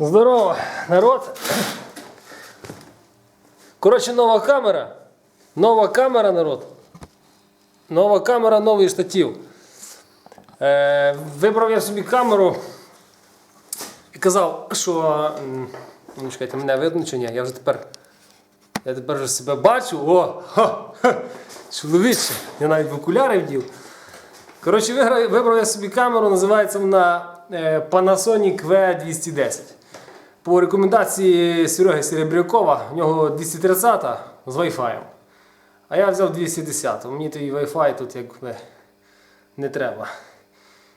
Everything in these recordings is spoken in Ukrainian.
Здорово, народ. Коротше, нова камера. Нова камера, народ. Нова камера, новий штатив. Е, вибрав я собі камеру і казав, що. Ну, чекайте, мене видно чи ні? Я вже тепер. Я тепер вже себе бачу. О! Ха, чоловіче, я навіть в окуляри вдів. Коротше, вибрав я собі камеру, називається вона е, Panasonic V210. По рекомендації Сереги Серебрякова, в нього 230 з Wi-Fi. А я взяв 210. Мені той Wi-Fi тут якби не треба.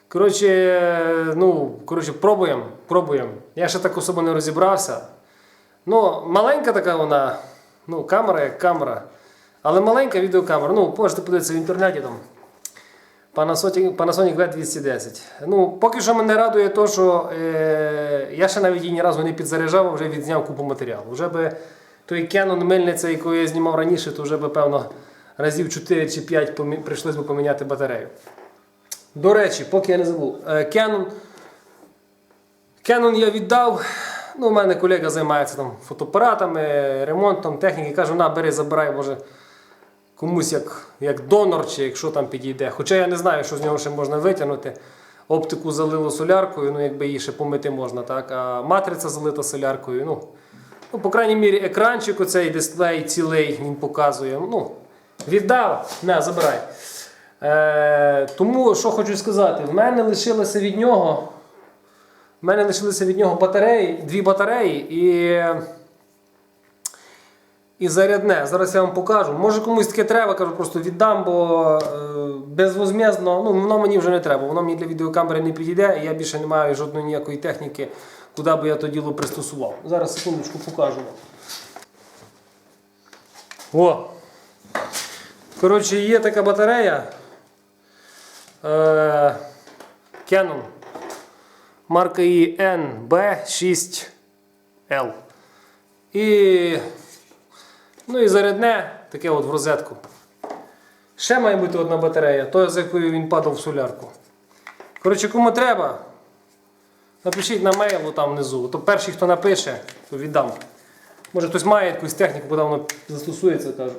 Коротше, ну, коротше, пробуємо, пробуємо. Я ще так особо не розібрався. Ну, маленька така вона, ну, камера як камера. Але маленька відеокамера. Ну, можете подивитися в інтернеті там. Panasonic, Panasonic V210. Ну, поки що мене радує те, що е, я ще навіть її ні разу не підзаряджав, а вже відзняв купу матеріалу. Вже би той Canon мильниця, яку я знімав раніше, то вже би, певно, разів 4 чи 5 помі... прийшлось би поміняти батарею. До речі, поки я не забув, е, Canon, Canon я віддав. Ну, у мене колега займається там фотоапаратами, ремонтом, техніки. Каже, на, бери, забирай, може комусь як, як донор, чи якщо там підійде. Хоча я не знаю, що з нього ще можна витягнути. Оптику залило соляркою, ну якби її ще помити можна, так? А матриця залита соляркою. Ну, ну, по крайній мірі, екранчик оцей дисплей цілий він показує. Ну, віддав, на, забирай. Е, тому що хочу сказати, в мене лишилося від нього. В мене лишилися від нього батареї, дві батареї і. І зарядне. Зараз я вам покажу. Може комусь таке треба, кажу, просто віддам, бо е, безвозмездно, ну воно мені вже не треба, воно мені для відеокамери не підійде, і я більше не маю жодної ніякої техніки, куди би я то діло пристосував. Зараз секундочку покажу вам. О! Коротше, є така батарея. Е, Canon. Марка її NB6L. І Ну і зарядне, таке от в розетку. Ще має бути одна батарея, то з якою він падав в солярку. Коротше, кому треба, напишіть на мейл там внизу. То перший, хто напише, то віддам. Може хтось має якусь техніку, куди воно застосується, кажу.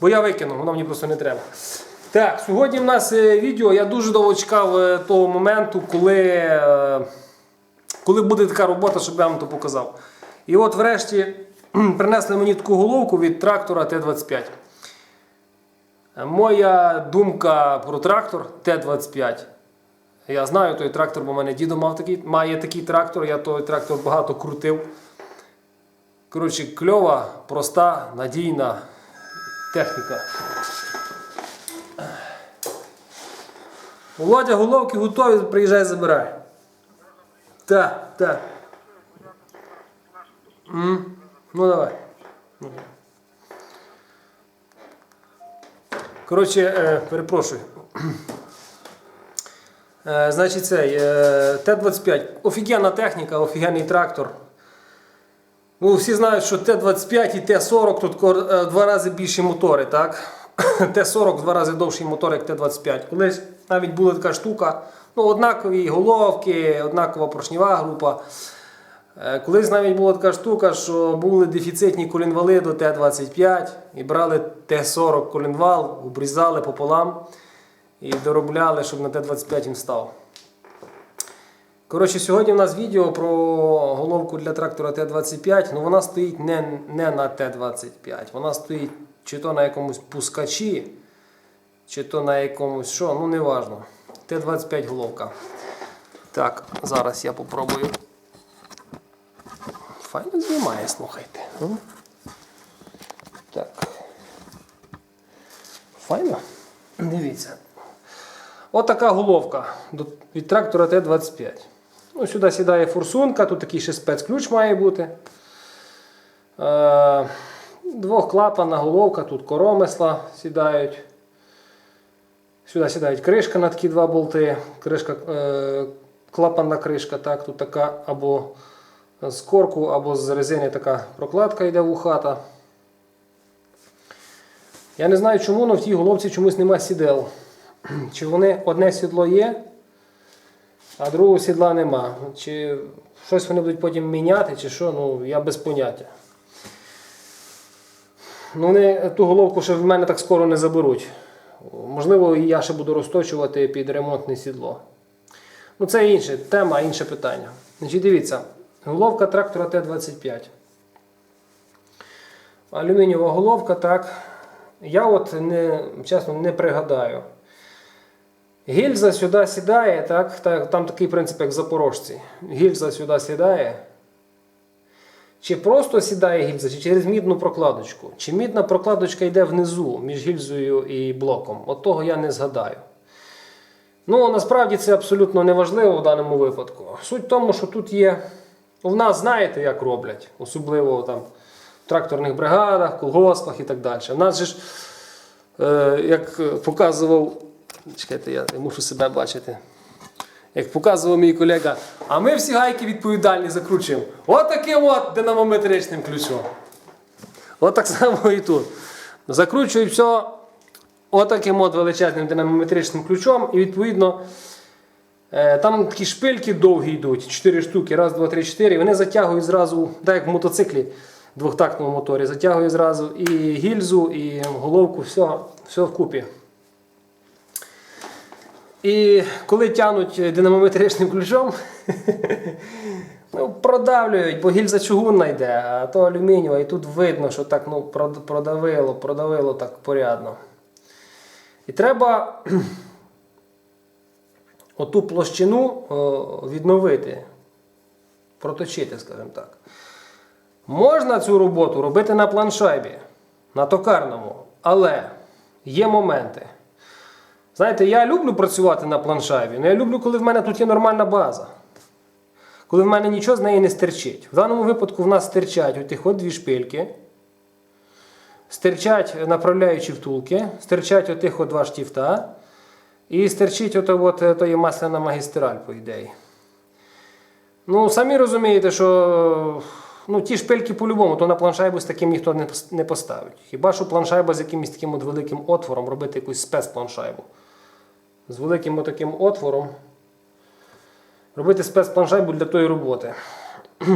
Бо я викину, воно мені просто не треба. Так, сьогодні в нас е, відео. Я дуже довго чекав е, того моменту, коли, е, коли буде така робота, щоб я вам то показав. І от врешті принесли мені таку головку від трактора Т-25. Е, Моя думка про трактор Т-25. Я знаю той трактор, бо в мене дідо мав такий, має такий трактор, я той трактор багато крутив. Коротше, кльова, проста, надійна техніка. Володя, головки готові, приїжджай, забирай. Так, так. Ну давай. Коротше, е, перепрошую. Е, значить, цей е, Т-25. Офігенна техніка, офігенний трактор. Ну, всі знають, що Т-25 і Т-40 тут е, два рази більші мотори, так? Т-40 два рази довший мотор, як Т-25. Колись навіть була така штука, ну, однакові головки, однакова поршнева група. Е, Колись навіть була така штука, що були дефіцитні колінвали до Т-25 і брали Т-40 колінвал, обрізали пополам і доробляли, щоб на Т-25 він став. Коротше, сьогодні у нас відео про головку для трактора Т-25, але вона стоїть не, не на Т-25, вона стоїть чи то на якомусь пускачі, чи то на якомусь що, ну важно. Т-25 головка. Так, зараз я попробую. Файно знімає, слухайте. Ну. Так. Файно? Дивіться. Отака головка від трактора Т-25. Ну, сюди сідає форсунка, тут такий ще спецключ має бути. Е, двохклапанна головка, тут коромисла сідають. Сюди сідають кришка на такі два болти. Кришка, е, клапанна кришка, так, тут така або з корку, або з резини така прокладка йде в ухата. Я не знаю чому, але в тій головці чомусь немає сідел. Чи вони одне сідло є, а другого сідла нема. Чи щось вони будуть потім міняти, чи що, ну я без поняття. Ну, вони ту головку ще в мене так скоро не заберуть. Можливо, я ще буду розточувати під ремонтне сідло. Ну, це інша тема, інше питання. Значить, дивіться, головка трактора Т-25. Алюмінієва головка, так. Я от не, чесно не пригадаю. Гільза сюди сідає, так, там такий принцип, як в запорожці. Гільза сюди сідає. Чи просто сідає гільза, чи через мідну прокладочку. Чи мідна прокладочка йде внизу між гільзою і блоком. От того я не згадаю. Ну, насправді це абсолютно неважливо в даному випадку. Суть в тому, що тут є. В нас знаєте, як роблять, особливо там в тракторних бригадах, колгоспах і так далі. У нас же ж, е, як показував, чекайте, я мушу себе бачити. Як показував мій колега, а ми всі гайки відповідальні закручуємо. От таким от динамометричним ключом. От так само і тут. Закручують все отаким от величезним динамометричним ключом, і відповідно там такі шпильки довгі йдуть, 4 штуки, раз, два, три, чотири. Вони затягують зразу, так як в мотоциклі двохтактному моторі, затягують зразу і гільзу, і головку, все, все вкупі. І коли тянуть динамометричним ключом, ну, продавлюють, бо гільза чугунна йде, а то алюмінієва, і тут видно, що так ну, продавило, продавило так порядно. І треба оту площину відновити, проточити, скажімо так. Можна цю роботу робити на планшайбі, на токарному, але є моменти. Знаєте, я люблю працювати на планшайбі, але я люблю, коли в мене тут є нормальна база. Коли в мене нічого з неї не стирчить. В даному випадку в нас стирчать отих от дві шпильки, стирчать направляючі втулки, стирчать отих от два штифта, і стирчить ото от, е, то є масляна магістраль, по ідеї. Ну, самі розумієте, що ну, ті шпильки по-любому, то на планшайбу з таким ніхто не поставить. Хіба що планшайба з якимось таким от великим отвором, робити якусь спецпланшайбу. З великим таким отвором. Робити спецпланшайбу для тої роботи.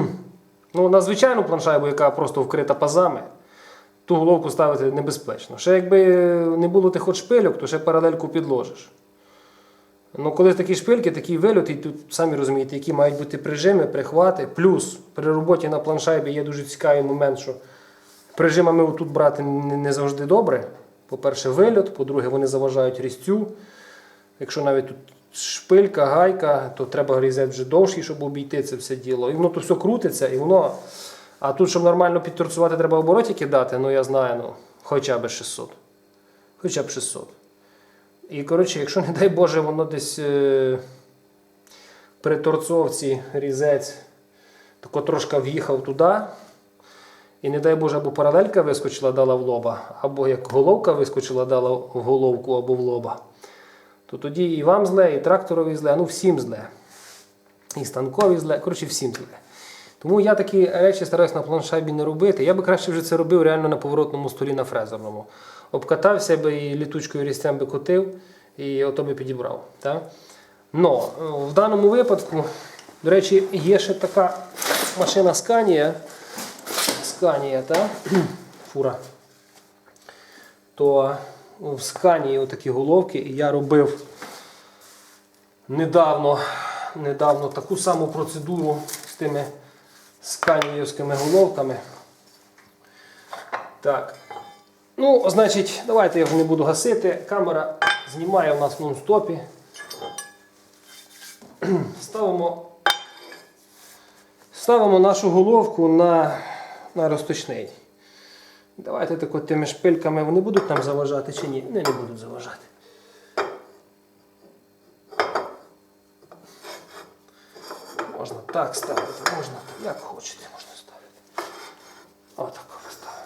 ну, на звичайну планшайбу, яка просто вкрита пазами, ту головку ставити небезпечно. Ще якби не було тих от шпильок, то ще паралельку підложиш. Ну, коли такі шпильки, такий вильот, і тут самі розумієте, які мають бути прижими, прихвати. Плюс при роботі на планшайбі є дуже цікавий момент, що прижимами отут брати не завжди добре. По-перше, вильот, по-друге, вони заважають різцю. Якщо навіть тут шпилька, гайка, то треба різець вже довший, щоб обійти це все діло. І воно то все крутиться, і воно. А тут, щоб нормально підторцювати, треба оборотики дати, ну я знаю, ну, хоча б 600. Хоча б 600. І коротше, якщо, не дай Боже, воно десь е, при торцовці різець тако трошки в'їхав туди. І не дай Боже, або паралелька вискочила, дала в лоба, або як головка вискочила, дала в головку або в лоба. То тоді і вам зле, і тракторові зле, ну всім зле. І станкові зле, коротше, всім зле. Тому я такі речі стараюсь на планшайбі не робити. Я би краще вже це робив реально на поворотному столі на фрезерному. Обкатався би і літучкою різцем би котив, і ото би підібрав. Так? Но е, в даному випадку, до речі, є ще така машина Scania. Scania, та? фура. То в Scania отакі головки, і я робив недавно, недавно таку саму процедуру з тими сканіївськими головками. Так. Ну, значить, давайте я вже не буду гасити. Камера знімає у нас в нон-стопі. Ставимо, ставимо нашу головку на, на розточний. Давайте так от тими шпильками вони будуть нам заважати чи ні? Не, не будуть заважати. Можна так ставити, можна так, як хочете, можна ставити. Отак поставимо.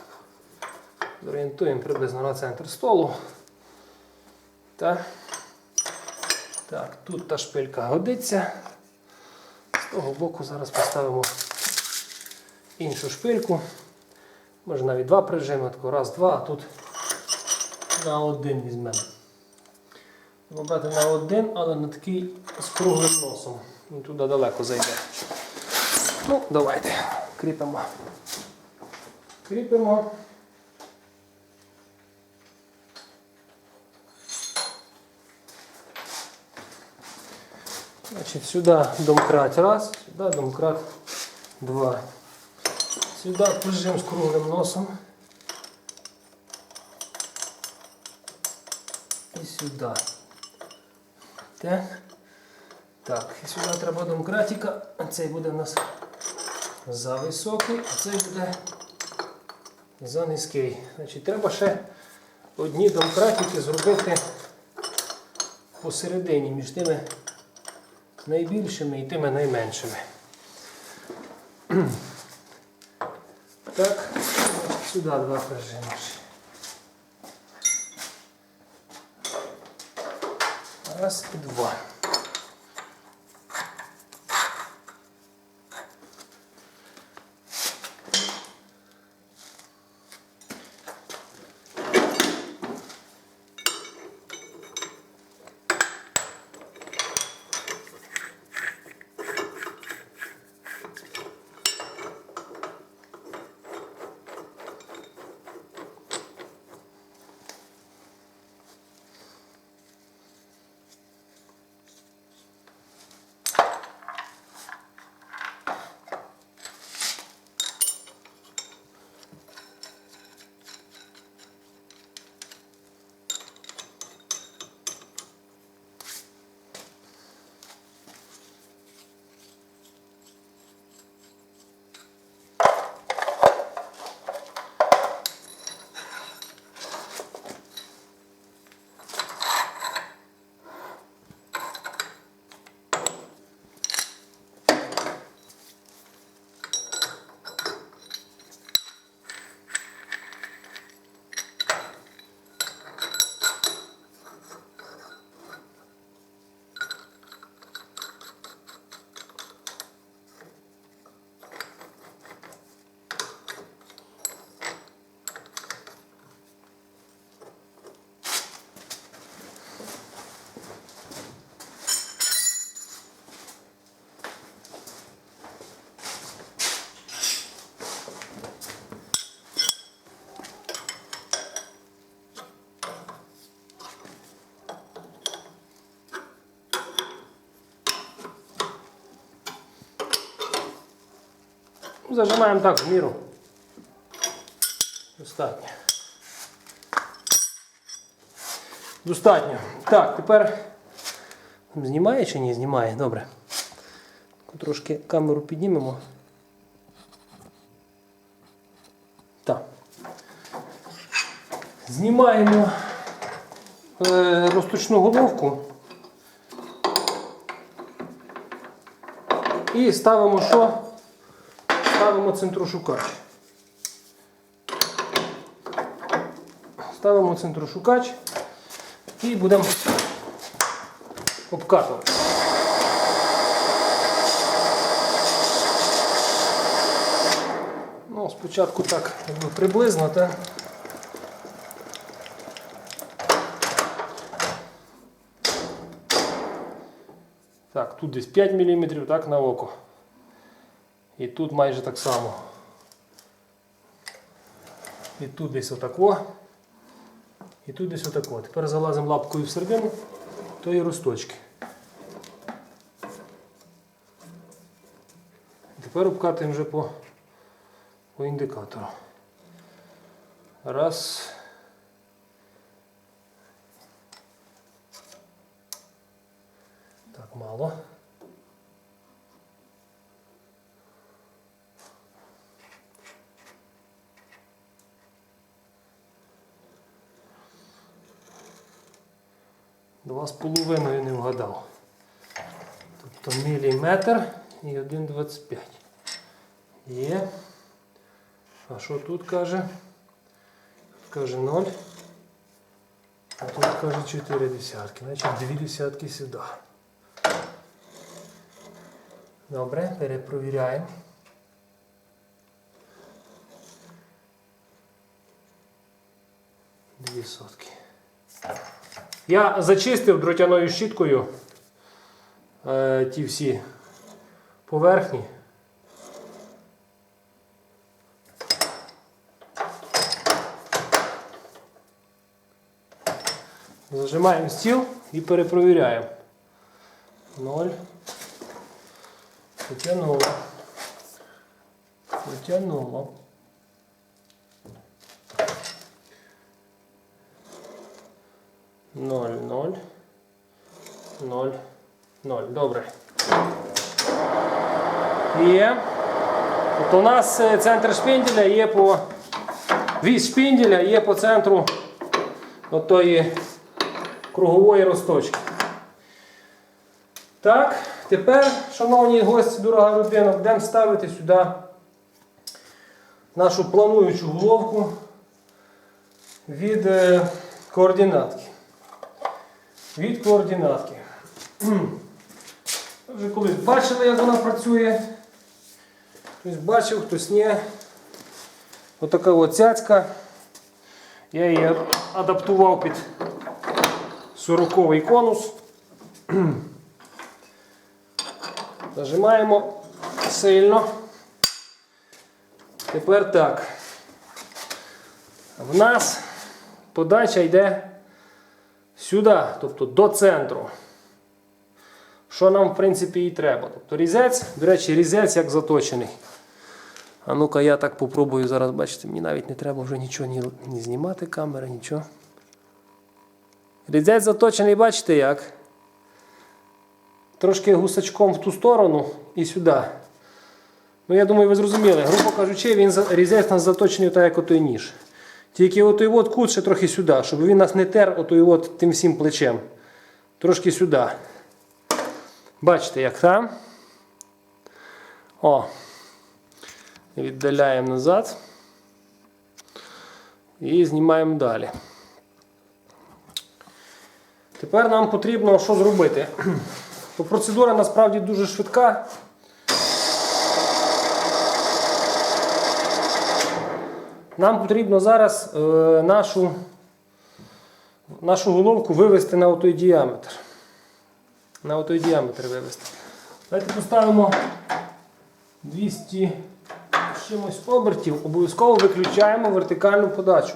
Зорієнтуємо приблизно на центр столу. Так. Так, тут та шпилька годиться. З того боку зараз поставимо іншу шпильку. Може навіть два прижими, тако раз, два, а тут на один візьмемо. Треба брати на один, але на такий з круглим носом. Він туди далеко зайде. Ну, давайте. Кріпимо. Кріпимо. Значить, сюди домкрат раз, сюди домкрат два. Сюди прижим з круглим носом. І сюди. Так. Так, і сюди треба домкратика. Цей буде в нас за високий, а цей буде за низький. Значить, треба ще одні домкратики зробити посередині між тими найбільшими і тими найменшими. Так, сюди два прижимеш. Раз і два. Зажимаємо так в міру. Достатньо. Достатньо. Так, тепер знімає чи ні? Знімає, добре. Трошки камеру піднімемо. Так. Знімаємо е, розточну головку. І ставимо що? Ставимо центрошукач. Ставимо центрошукач і будемо обкатувати. Ну, спочатку так якби приблизно, так? Так, тут десь 5 мм, так, на око. І тут майже так само. І тут десь отако. І тут десь отако. Тепер залазимо лапкою всередину тої росточки. Тепер обкатуємо вже по, по індикатору. Раз. Так, мало. З половиною не вгадав. Тобто міліметр і 1,25. Є. А що тут каже? Тут каже 0. А тут каже 4 десятки. Значить 2 десятки сюди. Добре, перепровіряємо. Дві сотки. Я зачистив дротяною щіткою е, ті всі поверхні. Зажимаємо стіл і перепровіряємо. Ноль. Потягнуло. Потягнуло. Ноль, ноль. Ноль. Ноль. Добре. Є. От у нас е, центр шпинделя є по. Вісь шпинделя є по центру отої кругової розточки. Так, тепер, шановні гості, дорога людина, будемо ставити сюди нашу плануючу головку від е, координатки. Від координатки. Вже колись бачили, як вона працює. Хтось бачив, хтось ні. Отака от цяцька. Я її адаптував під 40-й конус. Нажимаємо сильно. Тепер так. В нас подача йде сюди, тобто до центру. Що нам, в принципі, і треба. Тобто різець, до речі, різець як заточений. А ну-ка я так попробую зараз, бачите, мені навіть не треба вже нічого ні, ні знімати камери, нічого. Різець заточений, бачите як? Трошки гусачком в ту сторону і сюди. Ну, я думаю, ви зрозуміли. Грубо кажучи, він різець у нас заточений так, як отой ніж. Тільки отой от кут трохи сюди, щоб він нас не тер отой от тим всім плечем. Трошки сюди. Бачите, як там? О. Віддаляємо назад. І знімаємо далі. Тепер нам потрібно що зробити? То процедура насправді дуже швидка. Нам потрібно зараз е, нашу, нашу головку вивести на отой діаметр. На отой діаметр вивести. Давайте поставимо 200 чимось обертів. Обов'язково виключаємо вертикальну подачу.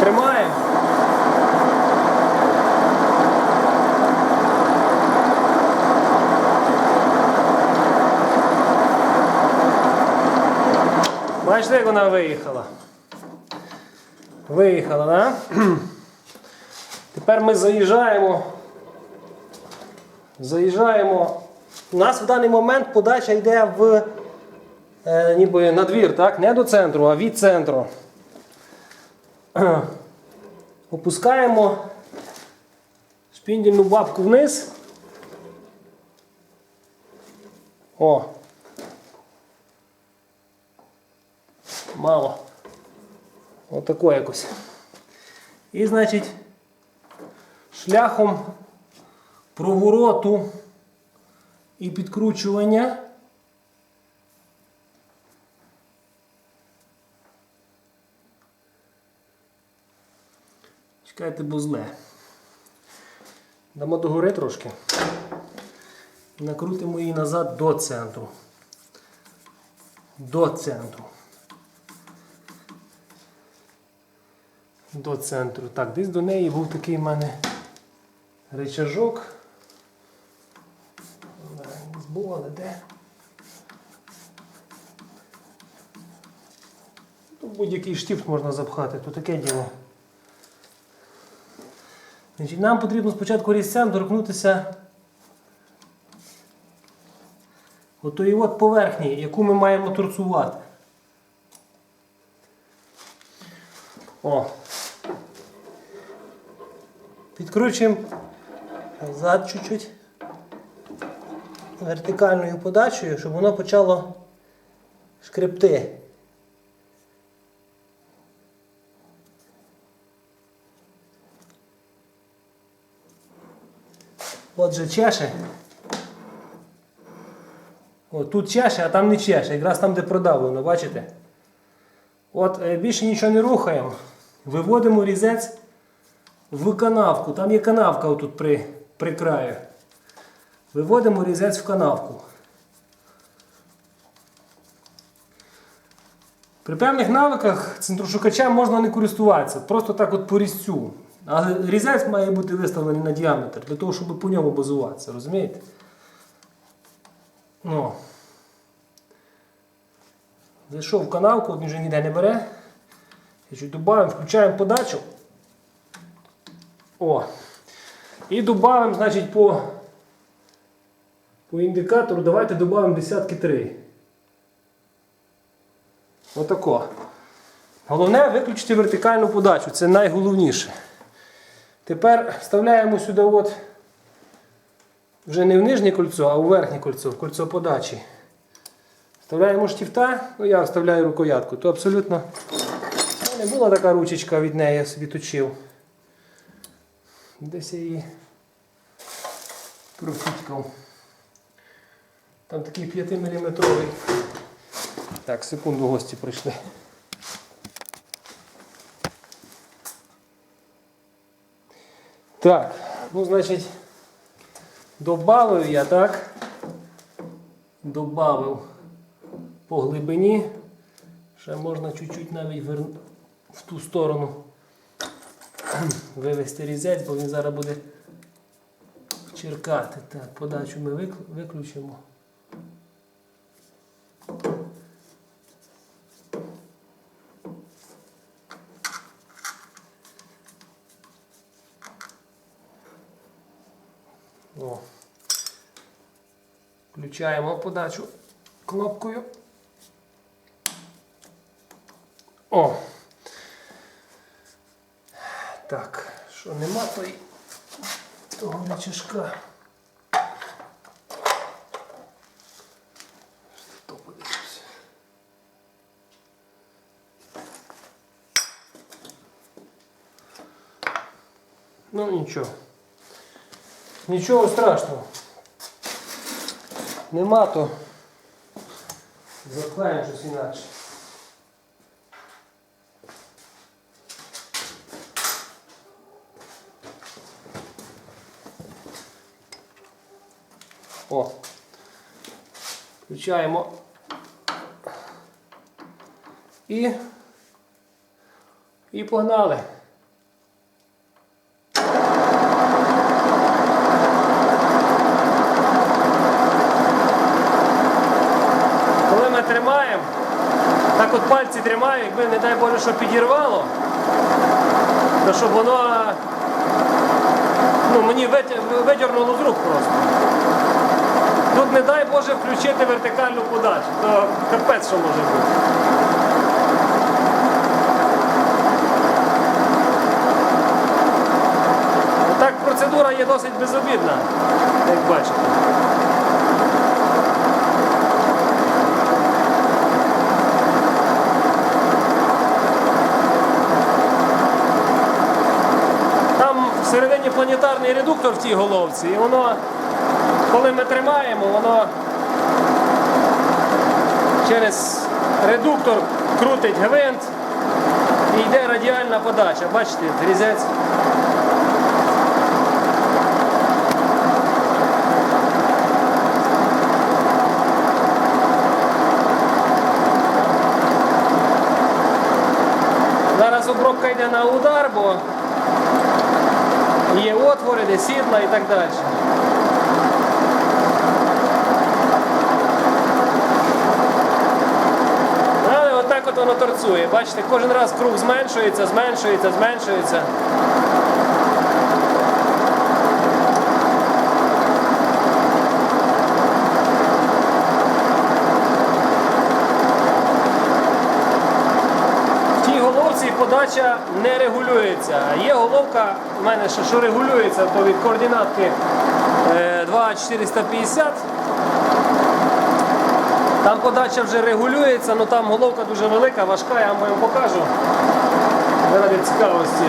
Тримаємо. Бачите, як вона виїхала? Виїхала, да? Тепер ми заїжджаємо. Заїжджаємо. У нас в даний момент подача йде в е, ніби на двір, так? Не до центру, а від центру. Опускаємо шпіндільну бабку вниз. О. Мало. Отако якось. І, значить, шляхом провороту і підкручування. Чекайте, бо зле. Дамо догори трошки. Накрутимо її назад до центру. До центру. До центру. Так, десь до неї був такий в мене речажок. Був, але де? Ну, Будь-який штифт можна запхати, то таке діло. Значить, нам потрібно спочатку різцем торкнутися отої от поверхні, яку ми маємо торцувати. О. Підкручуємо назад чуть-чуть вертикальною подачею, щоб воно почало шкребти. Отже, чеше. О, тут чеше, а там не чеше. Якраз там, де продавлено, бачите? От е, більше нічого не рухаємо. Виводимо різець в канавку. Там є канавка отут при, при краю. Виводимо різець в канавку. При певних навиках центрушукачем можна не користуватися, просто так от по різцю. Але різець має бути виставлений на діаметр для того, щоб по ньому базуватися, розумієте? Ну. Зайшов в канавку, він вже ніде не бере. Я чуть додаємо, включаємо подачу. О. І додаємо, значить, по, по індикатору давайте додаємо десятки 3. Отако. Головне виключити вертикальну подачу, це найголовніше. Тепер вставляємо сюди от вже не в нижнє кольцо, а у верхнє кольцо, в кольцо подачі. Вставляємо штифта, ну я вставляю рукоятку, то абсолютно ну, не була така ручечка від неї, я собі точив. Десь я її профіткав. Там такий 5 мм. Так, секунду гості прийшли. Так, ну значить, добавив я так. Добавив по глибині. Ще можна чуть-чуть навіть в ту сторону вивести різець, бо він зараз буде черкати. Так, подачу ми виключимо. О. Включаємо подачу кнопкою. О. Так, тої того. Що подивимося. Ну нічого. Нічого страшного. Нема то. Запхаємо щось інакше. О. Включаємо. І. І погнали. Коли ми тримаємо, так от пальці тримаю, якби не дай Боже, що підірвало, то щоб воно ну, мені видірнуло з рук просто. Тут не дай Боже включити вертикальну подачу, то капець що може бути. Так процедура є досить безобідна, як бачите. Там всередині планетарний редуктор в тій головці, і воно, коли ми тримаємо, воно через редуктор крутить гвинт і йде радіальна подача. Бачите, різець. Зараз обробка йде на удар, бо є отвори, де сідла і так далі. Але отак от воно торцує. Бачите, кожен раз круг зменшується, зменшується, зменшується. В тій головці подача не регулюється. Є головка у мене що регулюється, то від координатки е, 2,450. Там подача вже регулюється, але там головка дуже велика, важка, я вам покажу. Заради цікавості.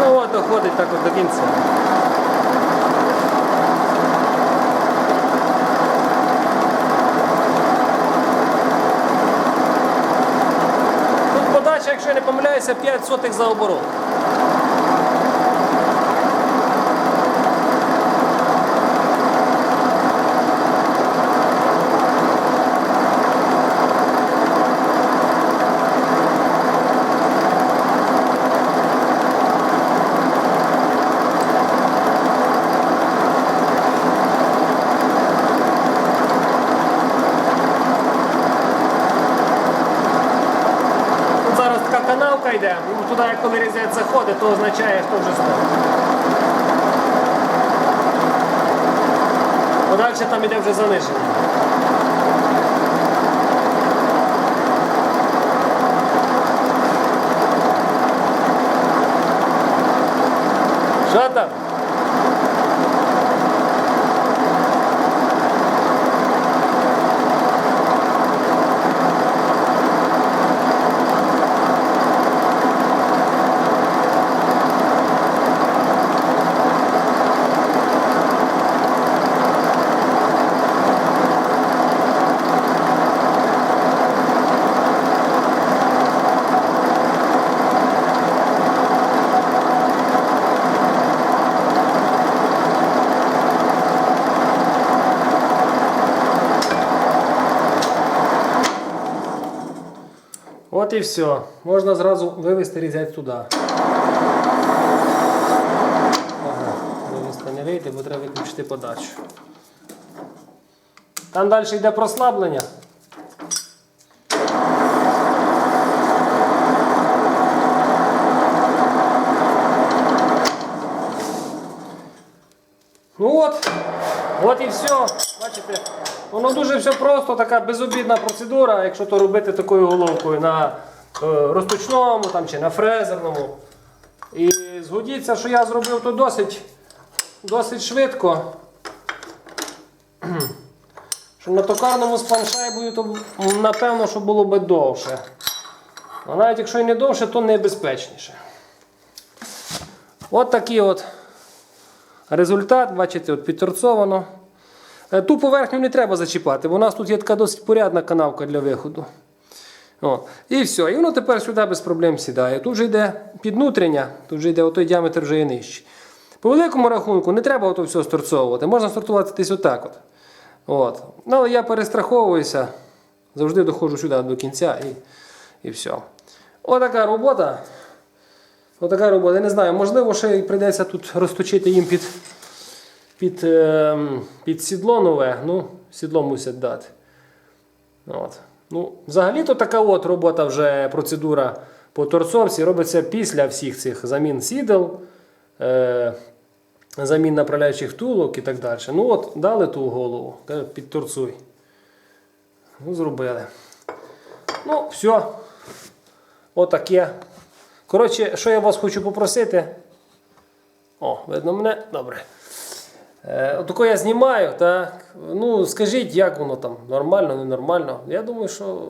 Ну от доходить так от до кінця. якщо я не помиляюся, 5 сотих за оборот. Тут зараз така канавка йде, ну, туди, як коли різець заходить, то означає, що вже стоїть. Подальше там іде вже заниження. Що? От і все. Можна зразу вивести різець туди. Ага, не вийде, бо треба виключити подачу. Там далі йде прослаблення. Ну от, от і все. Бачите, воно дуже все просто, така безобідна процедура, якщо то робити такою головкою на розточному там, чи на фрезерному. І згодіться, що я зробив то досить, досить швидко. Що на токарному з паншайбою, то напевно, що було би довше. А навіть якщо і не довше, то небезпечніше. От такий от результат, бачите, от підторцовано. Е, Ту поверхню не треба зачіпати, бо у нас тут є така досить порядна канавка для виходу. О, і все. І воно тепер сюди без проблем сідає. Тут вже йде піднутрення, тут вже йде отой діаметр вже є нижчий. По великому рахунку не треба ото все сторцовувати. Можна сортувати десь отак. От. От. Ну, але я перестраховуюся, завжди доходжу сюди до кінця і, і все. Отака робота. Отака робота. Я не знаю, можливо, ще й прийдеться тут розточити їм під, під, ем, під сідло нове. Ну, сідло мусять дати. От. Ну, взагалі-то така от робота вже процедура по торцовці робиться після всіх цих замін сідел, е, замін направляючих втулок і так далі. Ну от, дали ту голову, підторцуй. Ну, зробили. Ну, все. Отаке. Коротше, що я вас хочу попросити. О, видно мене? Добре. Е, Отако я знімаю, так. Ну, скажіть, як воно там, нормально, ненормально. Я думаю, що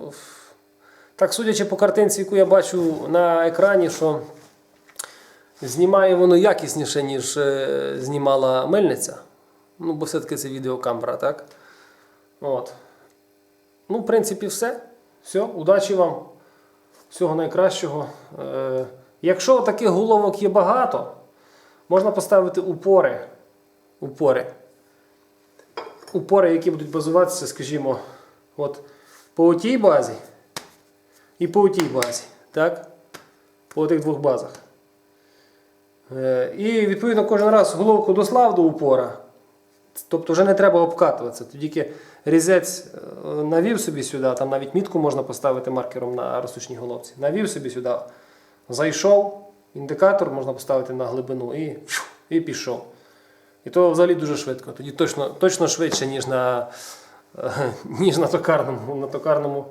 так судячи по картинці, яку я бачу на екрані, що знімає воно якісніше, ніж е, знімала мельниця. Ну, бо все-таки це відеокамера, так? От. Ну, в принципі, все. Все, удачі вам. Всього найкращого. Е, якщо таких головок є багато, можна поставити упори. Упори. Упори, які будуть базуватися, скажімо, от по тій базі і по тій базі. Так? По тих двох базах. Е, і відповідно кожен раз головку дослав до упора. Тобто вже не треба обкатуватися. Тоді різець е, навів собі сюди, там навіть мітку можна поставити маркером на розсучній головці. Навів собі сюди, зайшов, індикатор можна поставити на глибину і, і пішов. І то взагалі дуже швидко. Тоді точно, точно швидше, ніж на, ніж на токарному. На токарному.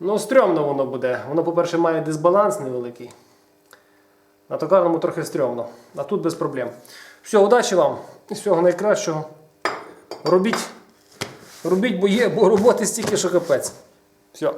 Ну, стрьомно воно буде. Воно, по-перше, має дисбаланс невеликий. На токарному трохи стрьомно. А тут без проблем. Все, удачі вам і всього найкращого. Робіть, робіть, бо є, бо роботи стільки, що капець. Все.